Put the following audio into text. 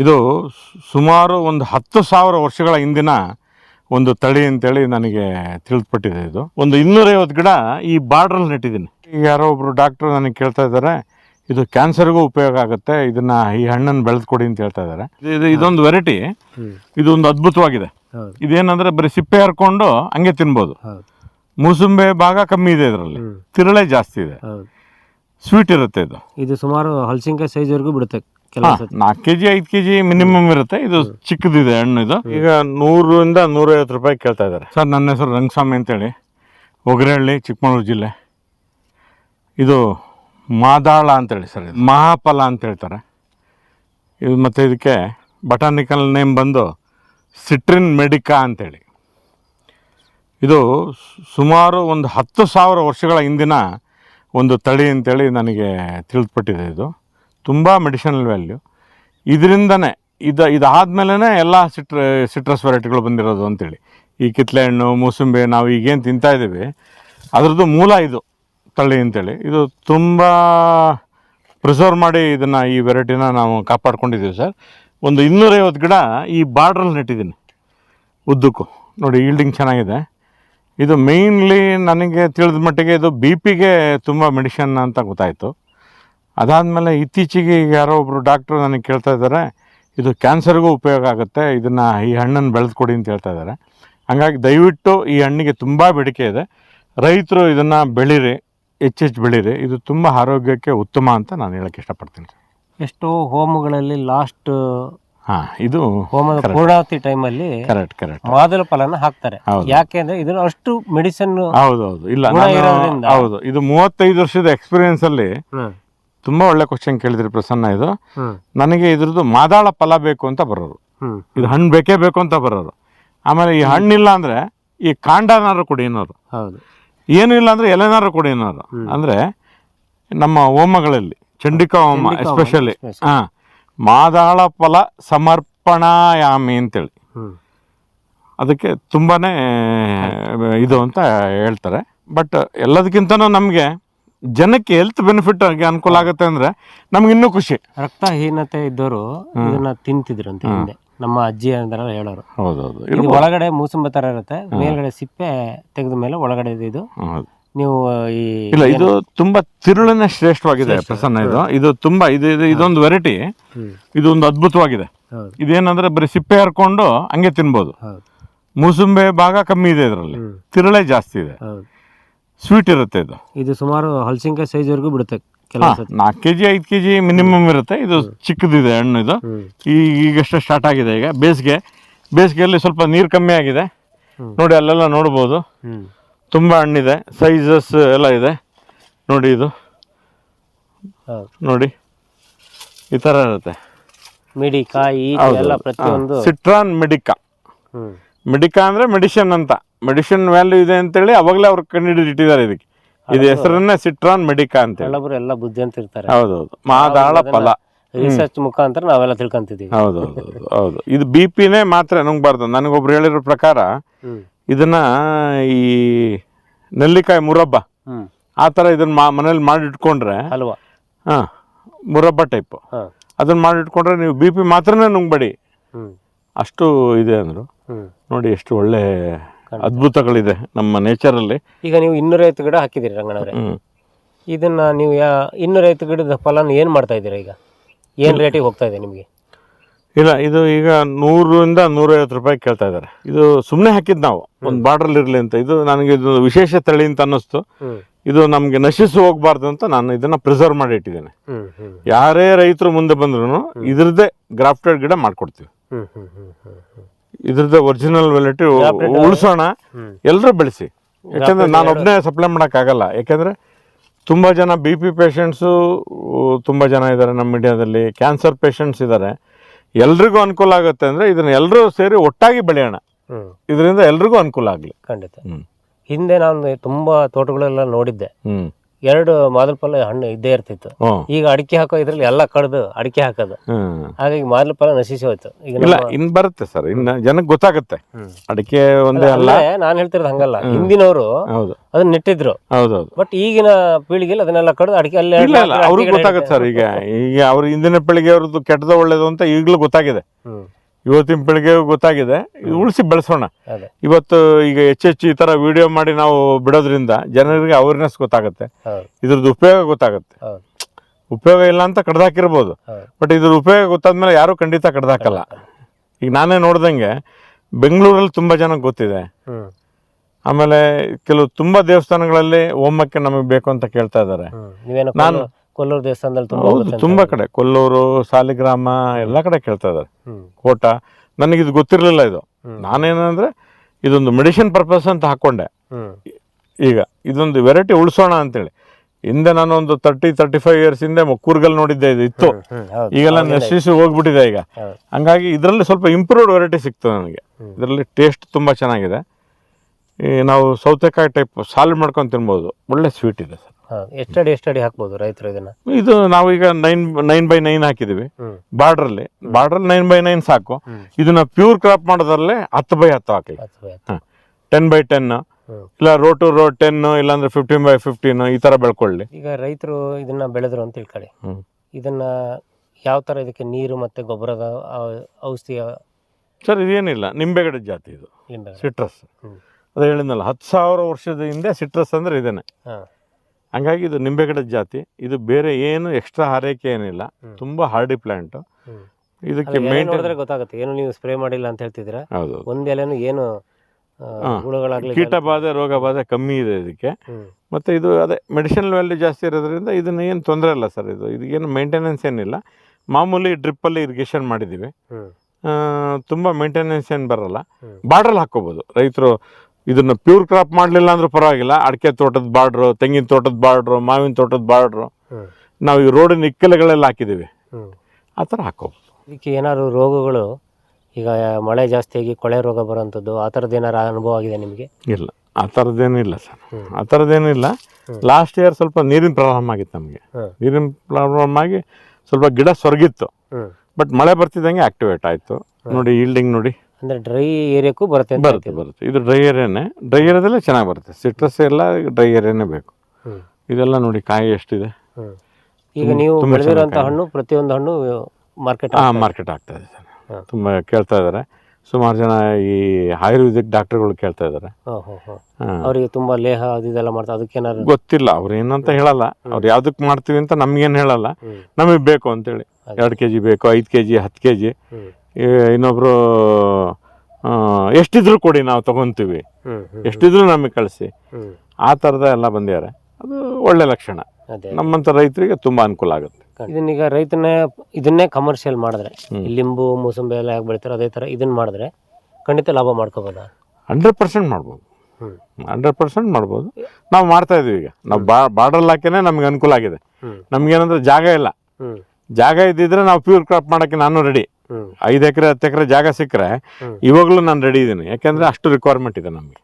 ಇದು ಸುಮಾರು ಒಂದು ಹತ್ತು ಸಾವಿರ ವರ್ಷಗಳ ಹಿಂದಿನ ಒಂದು ತಳಿ ಅಂತೇಳಿ ನನಗೆ ತಿಳಿದ್ಪಟ್ಟಿದೆ ಇದು. ಒಂದು ಇನ್ನೂರೈವತ್ತು ಗಿಡ ಈ ಬಾರ್ಡ್ರಲ್ಲಿ ನೆಟ್ಟಿದ್ದೀನಿ. ಈಗ ಯಾರೋ ಒಬ್ಬರು ಡಾಕ್ಟ್ರು ನನಗೆ ಕೇಳ್ತಾ ಇದ್ದಾರೆ ಇದು ಕ್ಯಾನ್ಸರ್ಗೂ ಉಪಯೋಗ ಆಗುತ್ತೆ ಇದನ್ನು ಈ ಹಣ್ಣನ್ನು ಬೆಳೆದ್ಕೊಡಿ ಅಂತ ಹೇಳ್ತಾ ಇದ್ದಾರೆ. ಇದು- ಇದು ಇದೊಂದು ವೆರೈಟಿ ಇದೊಂದು ಒಂದು ಅದ್ಭುತವಾಗಿದೆ. ಇದೇನಂದರೆ ಬರೀ ಸಿಪ್ಪೆ ಹರ್ಕೊಂಡು ಹಂಗೆ ತಿನ್ಬೋದು. ಮೂಸುಂಬೆ ಭಾಗ ಕಮ್ಮಿ ಇದೆ ಇದರಲ್ಲಿ. ತಿರುಳೆ ಜಾಸ್ತಿ ಇದೆ. ಸ್ವೀಟ್ ಇರುತ್ತೆ ಇದು. ಇದು ಸುಮಾರು ಹಲಸಿನಕಾಯಿ ಸೈಜ್ವರೆಗೂ ಬಿಡುತ್ತೆ. ನಾಲ್ಕು ಕೆ ಜಿ ಐದು ಕೆ ಜಿ ಮಿನಿಮಮ್ ಇರುತ್ತೆ. ಇದು ಚಿಕ್ಕದಿದೆ ಹಣ್ಣು ಇದು. ಈಗ ನೂರರಿಂದ ನೂರೈವತ್ತು ರೂಪಾಯಿ ಕೇಳ್ತಾ ಇದ್ದಾರೆ. ಸರ್ ನನ್ನ ಹೆಸರು ರಂಗಸ್ವಾಮಿ ಅಂತೇಳಿ. ಒಗರಹಳ್ಳಿ ಚಿಕ್ಕಮಗಳೂರು ಜಿಲ್ಲೆ. ಇದು ಮಾದಾಳ ಅಂತೇಳಿ ಸರ್ ಇದು. ಮಹಾಫಲ ಅಂತ ಹೇಳ್ತಾರೆ. ಇದು ಮತ್ತು ಇದಕ್ಕೆ ಬಟಾನಿಕಲ್ ನೇಮ್ ಬಂದು ಸಿಟ್ರಿನ್ ಮೆಡಿಕಾ ಅಂತೇಳಿ. ಇದು ಸುಮಾರು ಒಂದು ಹತ್ತು ಸಾವಿರ ವರ್ಷಗಳ ಹಿಂದಿನ ಒಂದು ತಳಿ ಅಂತೇಳಿ ನನಗೆ ತಿಳಿದ್ಪಟ್ಟಿದೆ ಇದು. ತುಂಬ ಮೆಡಿಷನಲ್ ವ್ಯಾಲ್ಯೂ ಇದರಿಂದನೇ ಇದು ಇದಾದಮೇಲೆ ಎಲ್ಲ ಸಿಟ್ರ ಸಿಟ್ರಸ್ ವೆರೈಟಿಗಳು ಬಂದಿರೋದು ಅಂತೇಳಿ. ಈ ಕಿತ್ಲೆ ಹಣ್ಣು ಮೂಸಂಬಿ, ನಾವು ಈಗೇನು ತಿಂತಾ ಇದ್ದೀವಿ. ಅದರದ್ದು ಮೂಲ ಇದು ತಳ್ಳಿ ಅಂತೇಳಿ. ಇದು ತುಂಬ ಪ್ರಿಸರ್ವ್ ಮಾಡಿ ಇದನ್ನು ಈ ವೆರೈಟಿನ ನಾವು ಕಾಪಾಡ್ಕೊಂಡಿದ್ದೀವಿ ಸರ್. ಒಂದು ಇನ್ನೂರೈವತ್ತು ಗಿಡ ಈ ಬಾರ್ಡ್ರಲ್ಲಿ ನೆಟ್ಟಿದ್ದೀನಿ. ಉದ್ದಕ್ಕೂ. ನೋಡಿ ಈಲ್ಡಿಂಗ್ ಚೆನ್ನಾಗಿದೆ. ಇದು ಮೇಯ್ನ್ಲಿ ನನಗೆ ತಿಳಿದ ಮಟ್ಟಿಗೆ ಇದು ಬಿ ಪಿಗೆ ತುಂಬ ಮೆಡಿಷನ್ ಅಂತ ಗೊತ್ತಾಯಿತು. ಅದಾದಮೇಲೆ ಇತ್ತೀಚೆಗೆ ಈಗ ಯಾರೋ ಒಬ್ಬರು ಡಾಕ್ಟ್ರು ನನಗೆ ಕೇಳ್ತಾ ಇದ್ದಾರೆ ಇದು ಕ್ಯಾನ್ಸರ್ಗೂ ಉಪಯೋಗ ಆಗುತ್ತೆ ಇದನ್ನು ಈ ಹಣ್ಣನ್ನು ಬೆಳೆದ್ಕೊಡಿ ಅಂತ ಹೇಳ್ತಾ ಇದ್ದಾರೆ. ಹಾಗಾಗಿ ದಯವಿಟ್ಟು ಈ ಹಣ್ಣಿಗೆ ತುಂಬ ಬೇಡಿಕೆ ಇದೆ. ರೈತರು ಇದನ್ನು ಬೆಳೀರಿ ಹೆಚ್ಚೆಚ್ಚು ಬೆಳೀರಿ ಇದು ತುಂಬ ಆರೋಗ್ಯಕ್ಕೆ ಉತ್ತಮ ಅಂತ ನಾನು ಹೇಳಕ್ಕೆ ಇಷ್ಟಪಡ್ತೀನಿ ಎಷ್ಟೋ ಹೋಮಗಳಲ್ಲಿ ಲಾಸ್ಟ್ ಹಾಂ ಇದು ಹೋಮದ ಪೂರ್ಣಾವತಿ ಟೈಮಲ್ಲಿ ಕರೆಕ್ಟ್ ಕರೆಕ್ಟ್ ಮಾದಲ ಫಲನ ಹಾಕ್ತಾರೆ. ಯಾಕೆಂದ್ರೆ ಇದನ್ನು ಅಷ್ಟು ಮೆಡಿಸಿನ್ ಹೌದು ಹೌದು. ಇಲ್ಲ ಹೌದು ಇದು ಮೂವತ್ತೈದು ವರ್ಷದ ಎಕ್ಸ್ಪೀರಿಯನ್ಸಲ್ಲಿ ತುಂಬ ಒಳ್ಳೆ ಕ್ವಶನ್ ಕೇಳಿದ್ರಿ ಪ್ರಸನ್ನ ಇದು. ನನಗೆ ಇದ್ರದ್ದು ಮಾದಾಳ ಫಲ ಬೇಕು ಅಂತ ಬರೋರು. ಇದು ಹಣ್ಣು ಬೇಕೇ ಬೇಕು ಅಂತ ಬರೋರು. ಆಮೇಲೆ ಈ ಹಣ್ಣಿಲ್ಲ ಅಂದ್ರೆ ಈ ಕಾಂಡನಾರು ಕೊಡಿ ಅನ್ನೋರು ಏನು ಇಲ್ಲ ಅಂದ್ರೆ ಎಲೆನಾರು ಕೊಡಿ ಅನ್ನೋರು ಅಂದ್ರೆ ನಮ್ಮ ಹೋಮಗಳಲ್ಲಿ ಚಂಡಿಕಾ ಹೋಮ ಎಸ್ಪೆಷಲಿ ಹಾ. ಮಾದಾಳ ಫಲ ಸಮರ್ಪಣಾಯಾಮಿ ಅಂತೇಳಿ. ಅದಕ್ಕೆ ತುಂಬಾನೇ ಇದು ಅಂತ ಹೇಳ್ತಾರೆ. ಬಟ್ ಎಲ್ಲದಕ್ಕಿಂತನೂ ನಮಗೆ ಜನಕ್ಕೆ ಹೆಲ್ತ್ ಬೆನಿಫಿಟ್ ಆಗಿ ಅನುಕೂಲ ಆಗುತ್ತೆ ಅಂದ್ರೆ ನಮ್ಗೆ ಇನ್ನೂ ಖುಷಿ. ರಕ್ತಹೀನತೆ ಇದ್ದವರು ಇದನ್ನ ತಿಂತಿದ್ರು ಅಂತ ಹಿಂದೆ. ನಮ್ಮ ಅಜ್ಜಿ ಅಂದ್ರೆ ಹೇಳೋರು. ಹೌದೌದು. ಇದು ಒಳಗಡೆ ಮೂಸಂಬ ತರ ಇರುತ್ತೆ ಮೇಲ್ಗಡೆ ಸಿಪ್ಪೆ ತೆಗೆದ ಮೇಲೆ ಒಳಗಡೆ ಇದು ನೀವು ಈ ಇಲ್ಲ ಇದು ತುಂಬಾ ತಿರುಳಿನ ಶ್ರೇಷ್ಠವಾಗಿದೆ ಪ್ರಸನ್ನ ಇದು. ಇದು ತುಂಬಾ ಇದು ಇದು ಇದೊಂದು ವೆರೈಟಿ ಇದೊಂದು ಇದು ಒಂದು ಅದ್ಭುತವಾಗಿದೆ. ಇದೇನಂದ್ರೆ ಬರೀ ಸಿಪ್ಪೆ ಹರ್ಕೊಂಡು ಹಂಗೆ ತಿನ್ಬೋದು. ಮೂಸುಂಬೆ ಭಾಗ ಕಮ್ಮಿ ಇದೆ ಇದರಲ್ಲಿ. ತಿರುಳೆ ಜಾಸ್ತಿ ಇದೆ. ಸ್ವೀಟ್ ಇರುತ್ತೆ ಇದು. ಇದು ಸುಮಾರು ಹಲಸಿನಕಾಯಿ ಸೈಜ್ವರೆಗೂ ಬಿಡುತ್ತೆ ಕೆಲವು ಸತಿ ನಾಲ್ಕು ಕೆಜಿ ಐದು ಕೆ ಜಿ ಮಿನಿಮಮ್ ಇರುತ್ತೆ. ಇದು ಚಿಕ್ಕದಿದೆ ಹಣ್ಣು ಇದು. ಈಗ ಈಗಷ್ಟೇ ಸ್ಟಾರ್ಟ್ ಆಗಿದೆ ಈಗ. ಬೇಸಿಗೆ ಬೇಸಿಗೆಯಲ್ಲಿ ಸ್ವಲ್ಪ ನೀರು ಕಮ್ಮಿ ಆಗಿದೆ. ನೋಡಿ ಅಲ್ಲೆಲ್ಲ ನೋಡ್ಬೋದು. ತುಂಬಾ ಹಣ್ಣಿದೆ. ಸೈಜಸ್ ಎಲ್ಲ ಇದೆ. ನೋಡಿ ಇದು. ನೋಡಿ. ಈ ಥರ ಇರುತ್ತೆ. ಮಿಡಿ ಕಾಯಿ ಎಲ್ಲ ಪ್ರತಿಯೊಂದು. ಸಿಟ್ರಾನ್ ಮೆಡಿಕಾ ಮೆಡಿಕಾ ಅಂದರೆ ಮೆಡಿಷನ್ ಅಂತ. ಮೆಡಿಷನ್ ವ್ಯಾಲ್ಯೂ ಇದೆ ಅಂತೇಳಿ ಅವಾಗಲೇ ಅವ್ರು ಕಂಡುಹಿಡಿದು ಇಟ್ಟಿದ್ದಾರೆ ಇದಕ್ಕೆ. ಇದು ಹೆಸರನ್ನೇ ಸಿಟ್ರಾನ್ ಮೆಡಿಕಾ ಅಂತೇಳಿ. ಕೆಲವೊಬ್ರು ಎಲ್ಲ ಬುದ್ಧಿ ಅಂತ ಇರ್ತಾರೆ. ಹೌದೌದು. ಮಾದಾಳ ಫಲ. ರಿಸರ್ಚ್ ಮುಖಾಂತರ ನಾವೆಲ್ಲ ತಿಳ್ಕೊಂತಿದ್ದೀವಿ. ಹೌದೌದು ಹೌದು ಹೌದು. ಇದು ಬಿ ಪಿನೇ ಮಾತ್ರ ನುಂಗ್ಬಾರ್ದು. ನನಗೊಬ್ರು ಹೇಳಿರೋ ಪ್ರಕಾರ ಇದನ್ನ ಈ ನೆಲ್ಲಿಕಾಯಿ ಮುರಬ್ಬ ಆ ಥರ ಇದನ್ನ ಮಾ ಮನೇಲಿ ಮಾಡಿಟ್ಕೊಂಡ್ರೆ ಅಲ್ವಾ ಹಾಂ ಮುರಬ್ಬ ಟೈಪ್. ಅದನ್ನ ಮಾಡಿಟ್ಕೊಂಡ್ರೆ ನೀವು ಬಿ ಪಿ ಮಾತ್ರನೇ ನುಂಗ್ಬೇಡಿ. ಅಷ್ಟು ಇದೆ ಅಂದರು. ನೋಡಿ ಎಷ್ಟು ಒಳ್ಳೆ ಅದ್ಭುತಗಳಿದೆ ನಮ್ಮ ನೇಚರಲ್ಲಿ. ಈಗ ನೀವು ಇನ್ನೂರೈವತ್ತು ಗಿಡ ಹಾಕಿದಿರಿ ರಂಗಣ್ಣವ್ರೆ. ಇದನ್ನ ನೀವು ಯಾ ಇನ್ನೂರೈವತ್ತು ಗಿಡದ ಫಲನ ಏನು ಮಾಡ್ತಾ ಇದ್ದೀರಾ ಈಗ? ಏನು ರೇಟಿಗೆ ಹೋಗ್ತಾ ಇದೆ ನಿಮಗೆ? ಇಲ್ಲ ಇದು ಈಗ ನೂರರಿಂದ ನೂರೈವತ್ತು ರೂಪಾಯಿ ಕೇಳ್ತಾ ಇದ್ದಾರೆ. ಇದು ಸುಮ್ಮನೆ ಹಾಕಿದ್ದು ನಾವು. ಒಂದು ಬಾರ್ಡ್ರಲ್ಲಿ ಇರಲಿ ಅಂತ. ಇದು ನನಗೆ ಇದು ವಿಶೇಷ ತಳಿ ಅಂತ ಅನ್ನಿಸ್ತು. ಇದು ನಮಗೆ ನಶಿಸಿ ಹೋಗ್ಬಾರ್ದು ಅಂತ ನಾನು ಇದನ್ನ ಪ್ರಿಸರ್ವ್ ಮಾಡಿ ಇಟ್ಟಿದ್ದೇನೆ ಯಾರೇ ರೈತರು ಮುಂದೆ ಬಂದ್ರು ಇದ್ರದ್ದೇ ಗ್ರಾಫ್ಟೆಡ್ ಗಿಡ ಮಾಡ್ಕೊಡ್ತೀವಿ. ಇದ್ರದ್ದೇ ಒರಿಜಿನಲ್ ವೆರೈಟಿ Grafted ಉಳಿಸೋಣ. ಎಲ್ಲರೂ ಬೆಳೆಸಿ. ಯಾಕಂದ್ರೆ ನಾನು ಒಬ್ಬನೇ ಸಪ್ಲೈ ಮಾಡೋಕ್ಕಾಗಲ್ಲ. ಯಾಕಂದ್ರೆ ತುಂಬ ಜನ ಬಿ ಪಿ ಪೇಷಂಟ್ಸು ತುಂಬ ಜನ ಇದ್ದಾರೆ ನಮ್ಮ ಇಂಡಿಯಾದಲ್ಲಿ ಕ್ಯಾನ್ಸರ್ ಪೇಷಂಟ್ಸ್ ಇದ್ದಾರೆ ಎಲ್ರಿಗೂ ಅನುಕೂಲ ಆಗುತ್ತೆ ಅಂದರೆ ಇದನ್ನ ಎಲ್ಲರೂ ಸೇರಿ ಒಟ್ಟಾಗಿ ಬೆಳೆಯೋಣ. ಇದರಿಂದ ಎಲ್ರಿಗೂ ಅನುಕೂಲ ಆಗಲಿ. ಖಂಡಿತ. ಹಿಂದೆ ನಾನು ತುಂಬಾ ತೋಟಗಳೆಲ್ಲ ನೋಡಿದ್ದೆ. ಎರಡು ಮಾದಲ್ ಪಲ್ಲ ಹಣ್ಣು ಇದ್ದೇ ಇರ್ತಿತ್ತು. ಈಗ ಅಡಿಕೆ ಹಾಕೋ ಇದ್ರಲ್ಲಿ ಎಲ್ಲ ಕಡ್ದು ಅಡಿಕೆ ಹಾಕೋದು. ಹ್ಮ್ ಹಾಗಾಗಿ ಮಾದಲ್ ಫಲ ನಶಿಸಿ ಹೋಯ್ತು. ಈಗ ಇಲ್ಲ ನಮ್ಮ- ಇನ್ ಬರುತ್ತೆ ಸರ್. ಇನ್ನ ಜನಕ್ಕೆ ಗೊತ್ತಾಗುತ್ತೆ. ಅಡಿಕೆ ಒಂದೇ ಅಲ್ಲ ಅಂದ್ರೆ ನಾನ್ ಹೇಳ್ತಿರೋದು ಹಂಗಲ್ಲ. ಹಿಂದಿನವರು ಹೌದು. ಅದನ್ನ ನೆಟ್ಟಿದ್ರು. ಹೌದೌದು. ಬಟ್ ಈಗಿನ ಪೀಳಿಗೆಲ್ಲ ಅದನ್ನೆಲ್ಲ ಕಡ್ದು ಅಡಿಕೆ ಅಲ್ಲೇ ಇಲ್ಲ ಇಲ್ಲ. ಅವ್ರಿಗೆ ಗೊತ್ತಾಗುತ್ತೆ ಸರ್. ಈಗ ಈಗ ಅವ್ರ ಹಿಂದಿನ ಪೀಳಿಗೆ ಅವ್ರದ್ದು ಕೆಟ್ಟದ ಒಳ್ಳೇದು ಅಂತ ಈಗಲೂ ಗೊತ್ತಾಗಿದೆ. ಹ್ಮ್ ಇವತ್ತಿನ ಪೀಳಿಗೆ ಗೊತ್ತಾಗಿದೆ. ಇದು ಉಳಿಸಿ ಬೆಳೆಸೋಣ. ಇವತ್ತು ಈಗ ಹೆಚ್ಚೆಚ್ಚು ಈ ತರ ವಿಡಿಯೋ ಮಾಡಿ ನಾವು ಬಿಡೋದ್ರಿಂದ ಜನರಿಗೆ ಅವೇರ್ನೆಸ್ ಗೊತ್ತಾಗುತ್ತೆ. ಇದ್ರದ್ದು ಉಪಯೋಗ ಗೊತ್ತಾಗುತ್ತೆ. ಉಪಯೋಗ ಇಲ್ಲ ಅಂತ ಕಡ್ದಾಕಿರ್ಬೋದು. ಬಟ್ ಇದ್ರ ಉಪಯೋಗ ಗೊತ್ತಾದ್ಮೇಲೆ ಯಾರು ಖಂಡಿತ ಕಡ್ದಾಕಲ್ಲ. ಈಗ ನಾನೇ ನೋಡ್ದಂಗೆ ಬೆಂಗಳೂರಲ್ಲಿ ತುಂಬಾ ಜನಕ್ಕೆ ಗೊತ್ತಿದೆ. ಆಮೇಲೆ ಕೆಲವು ತುಂಬಾ ದೇವಸ್ಥಾನಗಳಲ್ಲಿ ಹೋಮಕ್ಕೆ ನಮಗೆ ಬೇಕು ಅಂತ ಕೇಳ್ತಾ ಇದ್ದಾರೆ. ನಾನು- ಕೊಲ್ಲೂರು- ದೇವಸ್ಥಾನದಲ್ಲಿ ತುಂಬ ಹೌದು ಹೋಗುತ್ತೆ ಕಡೆ. ಕೊಲ್ಲೂರು ಸಾಲಿಗ್ರಾಮ ಎಲ್ಲ ಕಡೆ ಕೇಳ್ತಾ ಇದ್ದಾರೆ. ಕೋಟ ನನಗಿದು ಗೊತ್ತಿರಲಿಲ್ಲ ಇದು. ನಾನೇನಂದ್ರೆ ಇದೊಂದು ಮೆಡಿಸಿನ್ ಪರ್ಪಸ್ ಅಂತ ಹಾಕೊಂಡೆ. ಈಗ ಇದೊಂದು ವೆರೈಟಿ ಉಳಿಸೋಣ ಅಂತೇಳಿ. ಹಿಂದೆ ನಾನು ಒಂದು ತರ್ಟಿ ತರ್ಟಿ ಫೈವ್ ಇಯರ್ಸ್ ಹಿಂದೆ ಕೂರ್ಗಲ್ ನೋಡಿದ್ದೆ ಇದು ಇತ್ತು. ಈಗೆಲ್ಲ ನಶಿಸಿ ಹೋಗ್ಬಿಟ್ಟಿದೆ ಈಗ. ಹಂಗಾಗಿ ಇದರಲ್ಲಿ ಸ್ವಲ್ಪ ಇಂಪ್ರೂವ್ಡ್ ವೆರೈಟಿ ಸಿಕ್ತು ನನಗೆ. ಇದರಲ್ಲಿ ಟೇಸ್ಟ್ ತುಂಬ ಚೆನ್ನಾಗಿದೆ. ಈ ನಾವು ಸೌತೆಕಾಯಿ ಟೈಪ್ ಸಾಲ್ಡ್ ಮಾಡ್ಕೊಂಡು ತಿನ್ಬೋದು. ಒಳ್ಳೆ ಸ್ವೀಟ್ ಇದೆ ಸರ್. ಎಷ್ಟಡಿ ಎಷ್ಟಡಿ ಹಾಕ್ಬೋದು ರೈತರು ಇದನ್ನ? ಇದು ನಾವೀಗ ನೈನ್ ನೈನ್ ಬೈ ನೈನ್ ಹಾಕಿದೀವಿ ಬಾರ್ಡರ್ ಬಾರ್ಡ್ರಲ್ಲಿ. ಬಾರ್ಡರ್ ನೈನ್ ಬೈ ನೈನ್ ಸಾಕು. ಇದನ್ನ ಪ್ಯೂರ್ ಕ್ರಾಪ್ ಮಾಡೋದ್ರಲ್ಲೇ ಹತ್ತು ಬೈ ಹತ್ತು ಹಾಕಿ. ಟೆನ್ ಬೈ ಟೆನ್ ಇಲ್ಲ ರೋ ಟು ರೋ ಟೆನ್ ಇಲ್ಲಾಂದ್ರೆ ಫಿಫ್ಟೀನ್ ಬೈ ಫಿಫ್ಟೀನ್ ಈ ತರ ಬೆಳ್ಕೊಳ್ಳಿ. ಈಗ ರೈತರು ಇದನ್ನ ಬೆಳೆದ್ರು ಅಂತ ತಿಳ್ಕೊಳ್ಳಿ ಇದನ್ನ ಯಾವ ತರ ಇದಕ್ಕೆ ನೀರು ಮತ್ತೆ ಗೊಬ್ಬರದ ಔಷಧಿ ಔಷಧಿಯ ಸರ್ ಇದೇನಿಲ್ಲ. ನಿಂಬೆಗಡ ಜಾತಿ ಇದು. ಸಿಟ್ರಸ್. ಅದು ಹೇಳಿದ್ನಲ್ಲ ಹತ್ತು ಸಾವಿರ ವರ್ಷದ ಹಿಂದೆ ಸಿಟ್ರಸ್ ಅಂದ್ರೆ ಇದೇನೆ ಹಂಗಾಗಿ ಇದು ನಿಂಬೆಗಿಡದ ಜಾತಿ. ಇದು ಬೇರೆ ಏನು ಎಕ್ಸ್ಟ್ರಾ ಹಾರೈಕೆ ಏನಿಲ್ಲ. ತುಂಬಾ ಹಾರ್ಡಿ ಪ್ಲಾಂಟ್ ಇದಕ್ಕೆ ಮೇನ್ ಗೊತ್ತಾಗುತ್ತೆ. ಏನು ನೀವು ಸ್ಪ್ರೇ ಮಾಡಿಲ್ಲ ಅಂತ ಹೇಳ್ತಿದ್ದೀರಾ? ಹೌದು ಒಂದು ಎಲೆನು ಏನು. ಹುಳುಗಳಾಗ್ಲಿ ಕೀಟ ಬಾಧೆ ರೋಗ ಬಾಧೆ ಕಮ್ಮಿ ಇದೆ ಇದಕ್ಕೆ. ಮತ್ತೆ ಇದು ಅದೇ ಮೆಡಿಸಿನಲ್ ವ್ಯಾಲ್ಯೂ ಜಾಸ್ತಿ ಇರೋದ್ರಿಂದ ಇದನ್ನ ಏನು ತೊಂದರೆ ಇಲ್ಲ ಸರ್ ಇದು. ಇದಕ್ಕೇನು ಮೇಂಟೆನೆನ್ಸ್ ಏನಿಲ್ಲ. ಮಾಮೂಲಿ ಡ್ರಿಪ್ಪಲ್ಲಿ ಇರಿಗೇಷನ್ ಮಾಡಿದ್ದೀವಿ. ತುಂಬಾ ಮೇಂಟೆನೆನ್ಸ್ ಏನು ಬರಲ್ಲ. ಬಾರ್ಡರ್ ಬಾರ್ಡ್ರಲ್ಲಿ ಹಾಕೋಬಹುದು ರೈತರು ಇದನ್ನ ಪ್ಯೂರ್ ಕ್ರಾಪ್ ಮಾಡಲಿಲ್ಲ ಅಂದ್ರೆ ಪರವಾಗಿಲ್ಲ. ಅಡಿಕೆ ತೋಟದ ಬಾರ್ಡ್ರು ತೆಂಗಿನ ತೋಟದ ಬಾರ್ಡ್ರು ಮಾವಿನ ತೋಟದ ಬಾರ್ಡ್ರು ನಾವು ಈ ರೋಡಿನ ಇಕ್ಕಲೆಗಳೆಲ್ಲ ಹಾಕಿದ್ದೀವಿ ಆ ಥರ ಹಾಕೋಬೋದು. ಇದಕ್ಕೆ ಏನಾದ್ರು ರೋಗಗಳು ಈಗ ಮಳೆ ಜಾಸ್ತಿಯಾಗಿ ಕೊಳೆ ರೋಗ ಬರೋಂಥದ್ದು ಆ ಥರದ್ದು ಏನಾರು ಅನುಭವ ಆಗಿದೆ ನಿಮಗೆ? ಇಲ್ಲ. ಆ ಥರದ್ದೇನಿಲ್ಲ ಸರ್. ಆ ಥರದ್ದೇನಿಲ್ಲ. ಲಾಸ್ಟ್ ಇಯರ್ ಸ್ವಲ್ಪ ನೀರಿನ ಪ್ರಾಬ್ಲಮ್ ಆಗಿತ್ತು ನಮಗೆ. ನೀರಿನ ಪ್ರಾಬ್ಲಮ್ ಆಗಿ ಸ್ವಲ್ಪ ಗಿಡ ಸೊರಗಿತ್ತು ಬಟ್ ಮಳೆ ಬರ್ತಿದ್ದಂಗೆ ಆಕ್ಟಿವೇಟ್ ಆಯಿತು. ನೋಡಿ ಈಲ್ಡಿಂಗ್ ನೋಡಿ. ಅಂದ್ರೆ ಡ್ರೈ ಏರಿಯಾಕ್ಕೂ ಬರುತ್ತೆ ಅಂತ ಬರುತ್ತೆ ಬರುತ್ತೆ. ಇದು ಡ್ರೈ ಏರಿಯಾನೇ ಡ್ರೈ ಏರಿಯಾದಲ್ಲೇ ಚೆನ್ನಾಗಿ ಬರುತ್ತೆ. ಸಿಟ್ರಸ್ ಎಲ್ಲ ಡ್ರೈ ಏರಿಯಾನೇ ಬೇಕು. ಹ್ಮ್. ಇದೆಲ್ಲ ನೋಡಿ ಕಾಯಿ ಎಷ್ಟಿದೆ? ಹ್ಮ್. ಈಗ ನೀವು ಬೆಳೆದಿರುವಂತ ಹಣ್ಣು ಪ್ರತಿಯೊಂದು ಹಣ್ಣು ಮಾರ್ಕೆಟ್ ಹಾಂ ಮಾರ್ಕೆಟ್ ಆಗ್ತಾ ಇದೆ ಸರ್. ತುಂಬ ಕೇಳ್ತಾ ಇದ್ದಾರೆ. ಸುಮಾರು ಜನ ಈ ಆಯುರ್ವೇದಿಕ್ ಡಾಕ್ಟರ್ಗಳು ಕೇಳ್ತಾ ಇದ್ದಾರೆ. ಹಾಂ ಅವರಿಗೆ ತುಂಬ ಲೇಹ ಅದು ಇದೆಲ್ಲ ಮಾಡ್ತಾರೆ ಅದಕ್ಕೇನಾದ್ರು ಗೊತ್ತಿಲ್ಲ. ಅವ್ರು ಏನಂತ ಹೇಳಲ್ಲ. ಅವ್ರು ಯಾವ್ದಕ್ಕೆ ಮಾಡ್ತೀವಿ ಅಂತ ನಮ್ಗೇನು ಹೇಳಲ್ಲ. ಹ್ಮ್. ನಮಗೆ ಬೇಕು ಅಂತೇಳಿ. ಎರಡು ಕೆ ಜಿ ಬೇಕು ಐದು ಕೆ ಜಿ ಹತ್ತು ಕೆ ಜಿ ಹ್ಮ್. ಇನ್ನೊಬ್ರು ಎಷ್ಟಿದ್ರು ಕೊಡಿ ನಾವು ತಗೊಂತೀವಿ. ಎಷ್ಟಿದ್ರು ನಮಗೆ ಕಳಿಸಿ. ಆ ಥರದ ಎಲ್ಲ ಬಂದಿದ್ದಾರೆ. ಅದು ಒಳ್ಳೆ ಲಕ್ಷಣ. ನಮ್ಮಂತ ನಮ್ಮಂಥ ರೈತರಿಗೆ ತುಂಬ ಅನುಕೂಲ ಆಗುತ್ತೆ. ಇದನ್ನೀಗ ರೈತನೇ ಇದನ್ನೇ ಕಮರ್ಷಿಯಲ್ ಮಾಡಿದ್ರೆ ಲಿಂಬು ಮೂಸಂಬಿ ಎಲ್ಲ ಹೇಗೆ ಬೆಳಿತಾರೆ ಅದೇ ಥರ ಇದನ್ನ ಮಾಡಿದ್ರೆ ಖಂಡಿತ ಲಾಭ ಮಾಡ್ಕೋಬೋದಾ? ಹಂಡ್ರೆಡ್ ಪರ್ಸೆಂಟ್ ಮಾಡ್ಬೋದು. ಹಂಡ್ರೆಡ್ ಪರ್ಸೆಂಟ್ ಮಾಡ್ಬೋದು. ನಾವು ಮಾಡ್ತಾ ಇದೀವಿ ಈಗ. ನಾವು ಬಾ ಬಾರ್ಡರ್ ಹಾಕಿನೇ ನಮ್ಗೆ ಅನುಕೂಲ ಆಗಿದೆ. ನಮ್ಗೆ ನಮ್ಗೇನಂದ್ರೆ ಜಾಗ ಇಲ್ಲ. ಜಾಗ ಇದ್ದಿದ್ರೆ ನಾವು ಪ್ಯೂರ್ ಕ್ರಾಪ್ ಮಾಡೋಕ್ಕೆ ನಾನು ರೆಡಿ ಐದು ಎಕರೆ ಹತ್ತು ಎಕರೆ ಜಾಗ ಸಿಕ್ಕರೆ ಇವಾಗ್ಲೂ ನಾನು ರೆಡಿ ಇದ್ದೀನಿ ಯಾಕೆಂದರೆ ಅಷ್ಟು ರಿಕ್ವೈರ್ಮೆಂಟ್ ಇದೆ ನಮಗೆ.